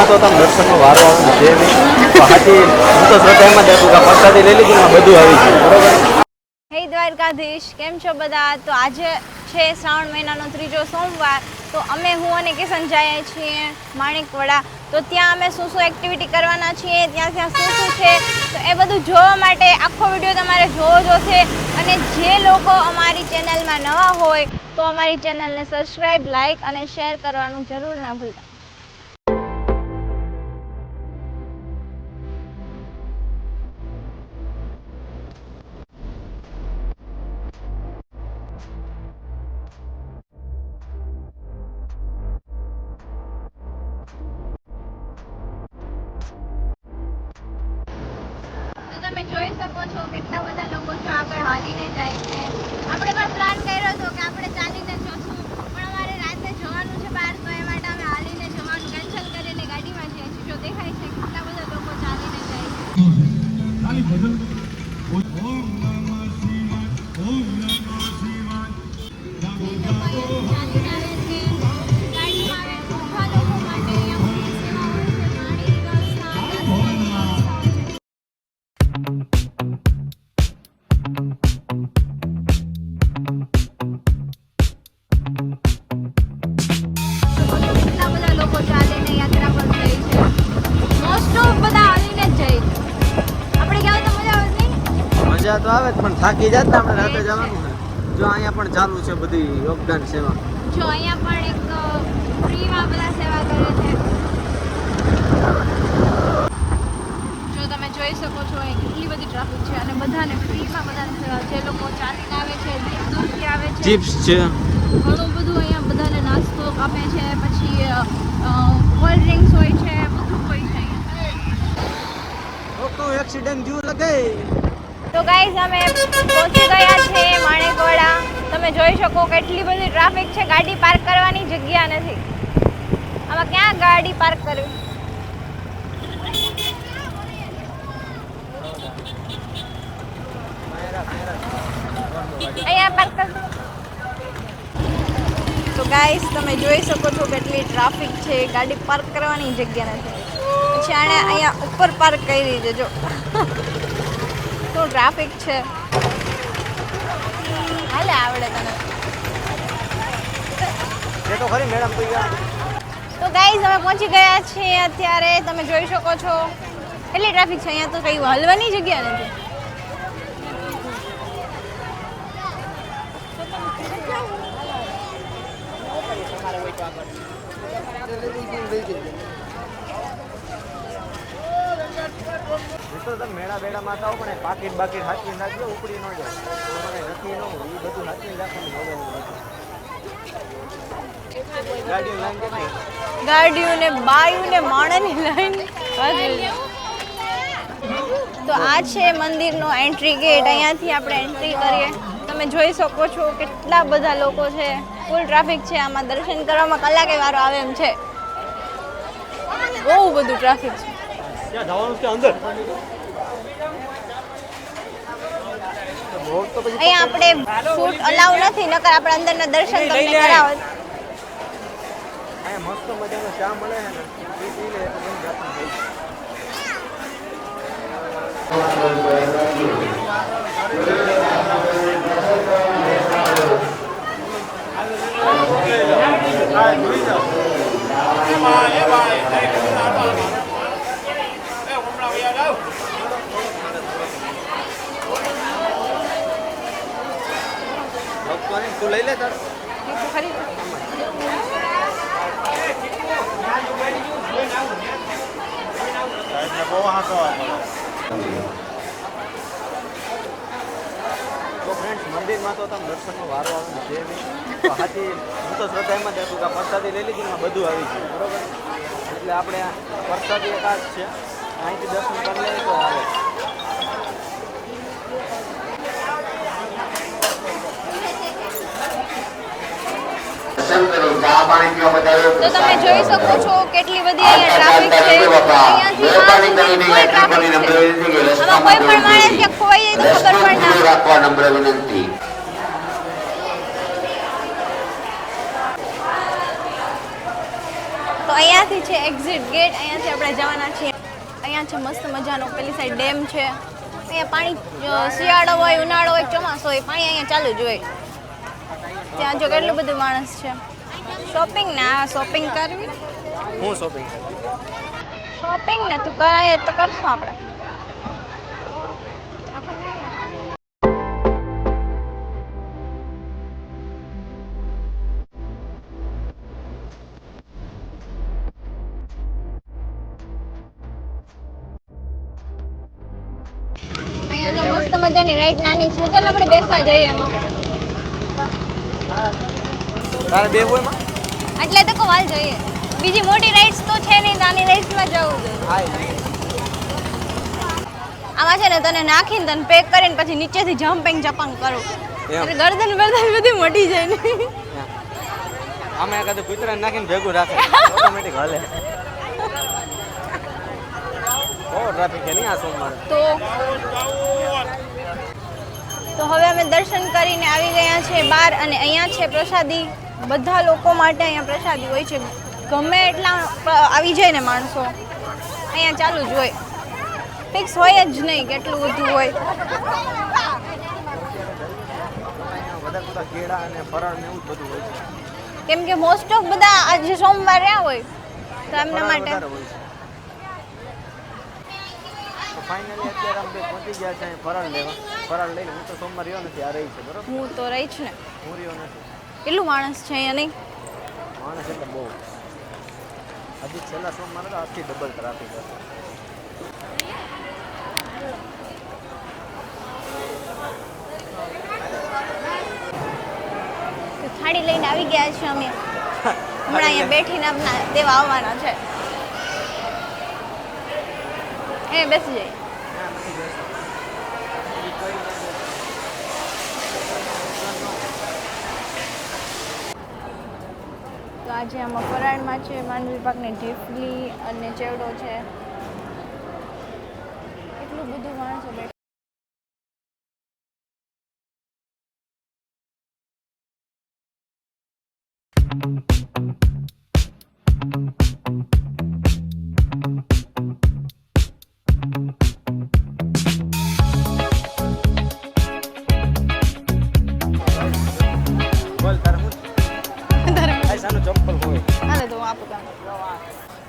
મંદિરમાં તો તો એમ દ્વારકાધીશ, કેમ છો બધા? તો આજે છે શ્રાવણ મહિનાનો ત્રીજો સોમવાર. તો અમે હું અને કિશન જઈએ છીએ માણેકવડા. તો ત્યાં અમે શું શું એક્ટિવિટી કરવાના છીએ, ત્યાં ત્યાં શું શું છે, તો એ બધું જોવા માટે આખો વીડિયો તમારે જોવો જોશે અને જે લોકો અમારી ચેનલમાં નવા હોય, તો અમારી ચેનલને સબસ્ક્રાઈબ લાઈક અને શેર કરવાનું જરૂર ના ભૂલતા. તમે જોઈ શકો છો કેટલા બધા લોકો છો આપણે હાલીને જાય છે. આપણે પણ પ્લાન કર્યો હતો કે આપણે ચાલીને જશું. પણ અમારે રાતે જવાનું છે બહાર, તો એ માટે અમે હાલીને જવાનું કેન્સલ કરીને ગાડીમાં જઈએ છીએ. જો દેખાય છે કેટલા બધા લોકો ચાલીને જાય છે. થાકી જાત ને આપણે રાતે જવાનું ને જો અહીંયા પણ ચાલુ છે બધી યોગદાન સેવા. જો અહીંયા પણ એક ફ્રીમાં બધા સેવા કરે છે. જો તમે જોઈ શકો છો અહીં કેટલી બધી ટ્રાફિક છે અને બધાને ફ્રીમાં બધાને સેવા જે લોકો ચાલીને આવે છે દૂર દૂરથી આવે છે. ચિપ્સ છે. ઘણું બધું અહીંયા બધાને નાસ્તો આપે છે પછી કોલ્ડ ડ્રિંક્સ હોય છે બધું હોય છે અહીંયા. લોકો એક્સિડન્ટ જેવું લગે. તો ગાઈઝ અમે પહોંચી ગયા છે માણેકવાડા તમે જોઈ શકો કેટલી બધી ટ્રાફિક છે. ગાડી પાર્ક કરવાની જગ્યા નથી. આમાં ક્યાં ગાડી પાર્ક કરવી? અહીંયા પાર્ક કર તો ગાઈસ તમે જોઈ શકો છો કેટલી ટ્રાફિક છે. ગાડી પાર્ક કરવાની જગ્યા નથી. પછી આણે અહીંયા ઉપર પાર્ક કરી છે જો ટ્રાફિક છે. હાલે આવડે તને. તો ખરી મેડમ તો તો ગાઈઝ અમે પહોંચી ગયા છીએ અત્યારે. તમે જોઈ શકો છો. કેટલી ટ્રાફિક છે અહીંયા તો કઈ હલવાની જગ્યા નથી. એ તો તમે મેળા બેડામાં આવો પણ પાકીટ બાકીટ હાચવી નાખજો ઉપડી ન જાય. તમારે નથી ન હોય એ બધું હાચવી રાખવાનું ગાડીઓ ને બાયું ને માણસની લાઈન. તો આ છે મંદિરનો એન્ટ્રી ગેટ અહીંયાથી આપણે એન્ટ્રી કરીએ. તમે જોઈ શકો છો કેટલા બધા લોકો છે. ફૂલ ટ્રાફિક છે આમાં. દર્શન કરવામાં કલાકે વારો આવે એમ છે. બહુ બધું ટ્રાફિક છે. ક્યાં જવાનું છે અંદર આપણે ફૂટ અલાઉ નથી નકર આપણે અંદરના દર્શન તમને અહીંયા મસ્ત મજાનો ચા મળે છે ને એ પી લે એટલે બંધ જાતનું થઈ જાય. ભક્તોની તું લઈ લે તાર. ખરી તો ફ્રેન્ડ્સ મંદિરમાં તો તમે દર્શનનો વારો આવે જે તો હાથી હું તો શ્રદ્ધા એમ જ હતું કે પ્રસાદી લઈ લીધી બધું આવી ગયું બરોબર? એટલે આપણે પ્રસાદી એક જ છે. અહીંથી દર્શન કરી લઈએ તો આવે દર્શન કરી ચા પાણી પીવા બતાવ્યો તો તમે જોઈ શકો છો કેટલી બધી અહીંયા ટ્રાફિક છે. કોઈ આમાં કોઈ પણ માણસ કે ખોવાઈ જાય તો ખબર પણ રાખવા નમ્ર વિનંતી તો અહીંયાથી છે એક્ઝિટ ગેટ અહીંયાથી આપણે જવાના છીએ. અહીંયા છે મસ્ત મજાનો પેલી સાઈડ ડેમ છે. અહીંયા પાણી શિયાળો હોય ઉનાળો હોય ચોમાસો હોય પાણી અહીંયા ચાલુ જ હોય. ત્યાં જો કેટલું બધું માણસ છે. શોપિંગ ને આ શોપિંગ કરવી હું શોપિંગ શોપિંગ ને તું કરાય તો કરશું આપણે અહીંયા જો મસ્ત મજાની રાઈડ નાની છે ચાલ આપણે બેસવા જઈએ એમાં તારે બે હોયમાં એટલે તો કવાલ જોઈએ? બીજી મોટી રાઇડ્સ તો છે નહીં નાની રાઇડ્સમાં જવું. જોઈએ આમાં છે ને તને નાખીને તને પેક કરીને પછી નીચેથી જમ્પિંગ જપંગ કરું. એટલે ગરદન બરદન બધી મટી જાય ને. આમાં એકાદું કૂતરાને નાખીને ભેગું રાખે. ઓટોમેટિક હાલે. બહુ ટ્રાફિક છે નહીં આ સોમવાર. તો? તો હવે અમે દર્શન કરીને આવી ગયા છે બહાર અને અહીંયા છે પ્રસાદી. બધા લોકો માટે અહીંયા પ્રસાદી હોય છે. ગમે એટલા આવી જાય ને માણસો અહીંયા ચાલુ જ હોય. ફિક્સ હોય જ નહીં કેટલું બધું હોય. કેમ કે મોસ્ટ ઓફ બધા આજે સોમવાર રહ્યા હોય તો એમના માટે. ફાઇનલી અત્યારે અમે પહોંચી ગયા છે ફરાળ લેવા. ફરાળ લઈને હું તો સોમવાર રહ્યો નથી આ રહી છે બરોબર? હું તો રહી છું ને. હું રહ્યો નથી. કેટલું માણસ છે અહીંયા નહીં? માણસ એટલે બહુ. હજી છેલ્લા સોમવારે તો આજથી ડબલ ટ્રાફિક હતો. થાળી લઈને આવી ગયા છે અમે. હમણાં અહીંયા બેઠીને આપના દેવા આવવાના છે. એ બેસી જઈએ ના, નથી બેસતો. ઈ કોઈ ના બેસે. તો આજે આમાં ફરાળમાં છે માંડવી પાકને ઢીફલી અને ચેવડો છે. એટલું બધું માણસો બેઠા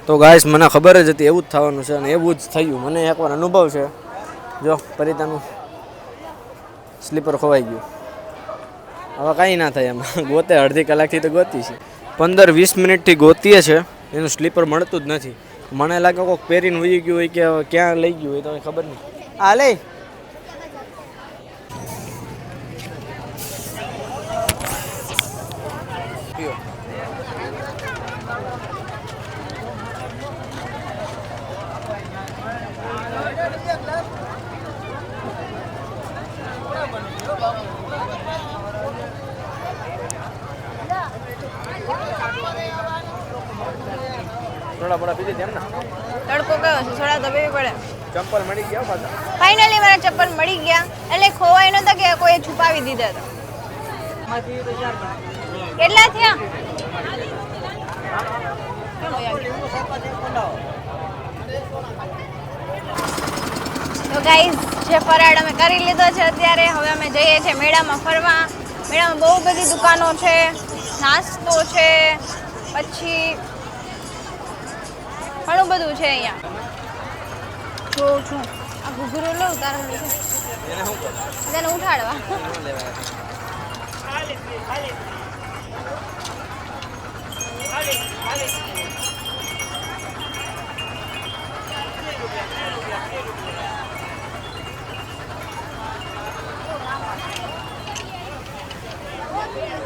તો ગાઈસ મને ખબર જ હતી, એવું જ થવાનું છે અને એવું જ થયું. મને એકવાર અનુભવ છે. જો, પરિતાનું સ્લીપર ખોવાઈ ગયું. હવે કાંઈ ના થાય એમાં. ગોતે અડધી કલાકથી તો ગોતી છે. પંદર વીસ મિનિટથી ગોતીએ છે. એનું સ્લીપર મળતું જ નથી. મને લાગે કોઈક પહેરીને વહી ગયું હોય કે ક્યાં લઈ ગયું હોય તો ખબર નહીં. આ લે. થોડા બડા પીધી તેમ ને? તડકો કયો છે થોડા પીવી પડે. ચંપલ મળી ગયા પાછા? ફાઇનલી મારા ચપ્પલ મળી ગયા એટલે ખોવાઈ નતા કે કોઈ છુપાવી દીધા હતા. કેટલા થયા? તો ગાઈઝ જે ફરાળ અમે કરી લીધો છે અત્યારે હવે અમે જઈએ છીએ મેળામાં ફરવા. મેળામાં બહુ બધી દુકાનો છે નાસ્તો છે પછી ઘણું બધું છે અહીંયા. જોઉં છું. આ ઘૂઘરો લઉં તારા લીધે એને તેને ઉઠાડવા.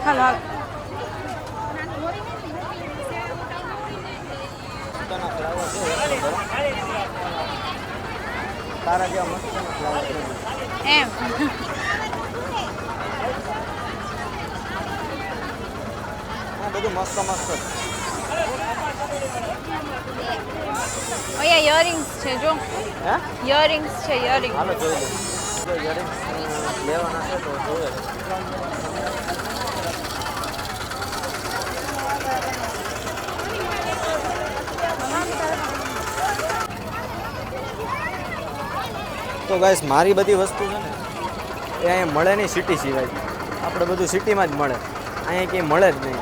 હાલો. તારા જેવા મસ્ત ફ્લાવર છે એમ આ બધું મસ્ત મસ્ત છે. અહીંયા ઇયરિંગ્સ છે જો હે ઇયરિંગ્સ છે ઇયરિંગ હાલો જોઈ લો જો earrings, અ, લેવાના છે તો જોવે તો ગાઈસ મારી બધી વસ્તુ છે ને એ અહીંયા મળે નહીં સિટી સિવાય. આપણે બધું સિટીમાં જ મળે. અહીંયા ક્યાંય મળે જ નહીં.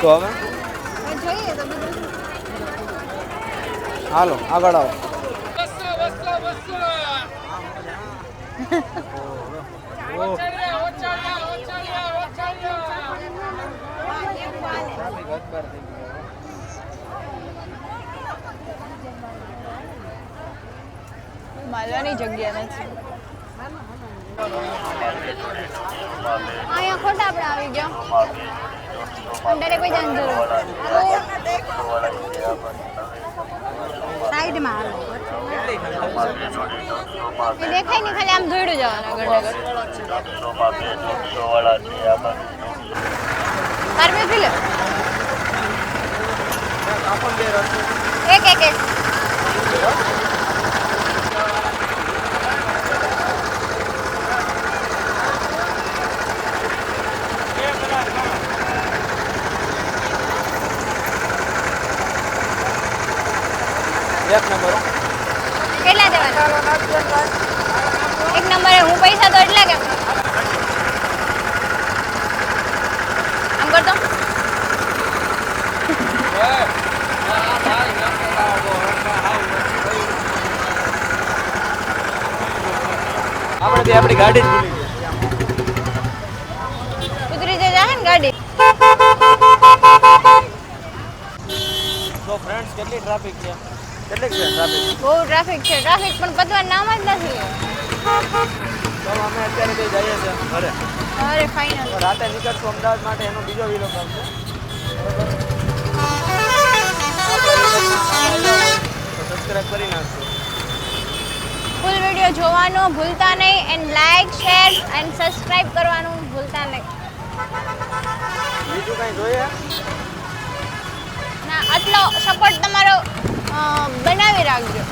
તો હવે? હાલો આગળ આવો. માલવાની જગ્યા નથી. અહીંયા ખોટા આપણે આવી ગયા. અંદર કોઈ જણ જરૂર સાઈડમાં દેખાય નહીં, ખાલી આમ દોડ્યું જવાનું આગળ આગળ તાર બે પી લે. આપણ બે રસ્તો એક એક એક. એક નંબર. કેટલા દેવાના? એક નંબરે હું પૈસા તો એટલા કેમ? આમ કરતો? આપણે આપણી ગાડી જ ભૂલી ઉતરી જઈ ને ગાડી. તો ફ્રેન્ડ્સ કેટલી ટ્રાફિક છે? કેટલી છે ટ્રાફિક બહુ ટ્રાફિક છે. ટ્રાફિક પણ પતવા નામ જ નથી. તો અમે અત્યારે કઈ જઈએ છીએ ઘરે. અરે ફાઇનલ રાતે નીકળશું અમદાવાદ માટે એનો બીજો વિલો કરશે સબસ્ક્રાઇબ કરી નાખજો. ફૂલ વીડિયો જોવાનું ભૂલતા નહીં and like share and subscribe કરવાનું ભૂલતા નહીં. બીજું કાંઈ જોઈએ? ના આટલો સપોર્ટ તમારો બનાવી રાખજો.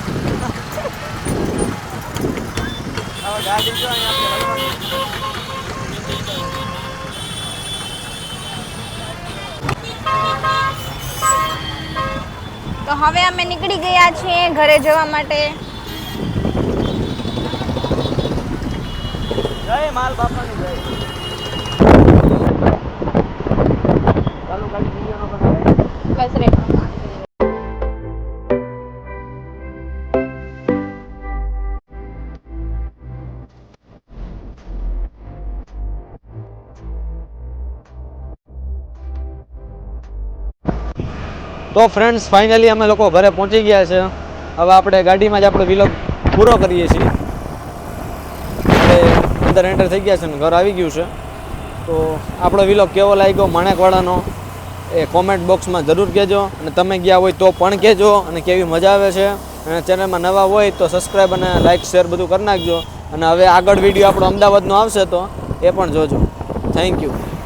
તો હવે અમે નીકળી ગયા છીએ ઘરે જવા માટે જય માલ બાપાની જય તો ફ્રેન્ડ્સ ફાઇનલી અમે લોકો ઘરે પહોંચી ગયા છે. હવે આપણે ગાડીમાં જ આપણો વિલોગ પૂરો કરીએ છીએ. આપણે અંદર એન્ટર થઈ ગયા છે ને ઘર આવી ગયું છે. તો આપણો વિલોગ કેવો લાગ્યો, માણેકવાડાનો, એ કોમેન્ટ બોક્સમાં જરૂર કહેજો. અને તમે ગયા હોય તો પણ કહેજો, અને કેવી મજા આવે છે. અને ચેનલમાં નવા હોય તો સબસ્ક્રાઈબ અને લાઇક શેર બધું કરી નાખજો. અને હવે આગળ વીડિયો આપણો અમદાવાદનો આવશે તો એ પણ જોજો. Thank you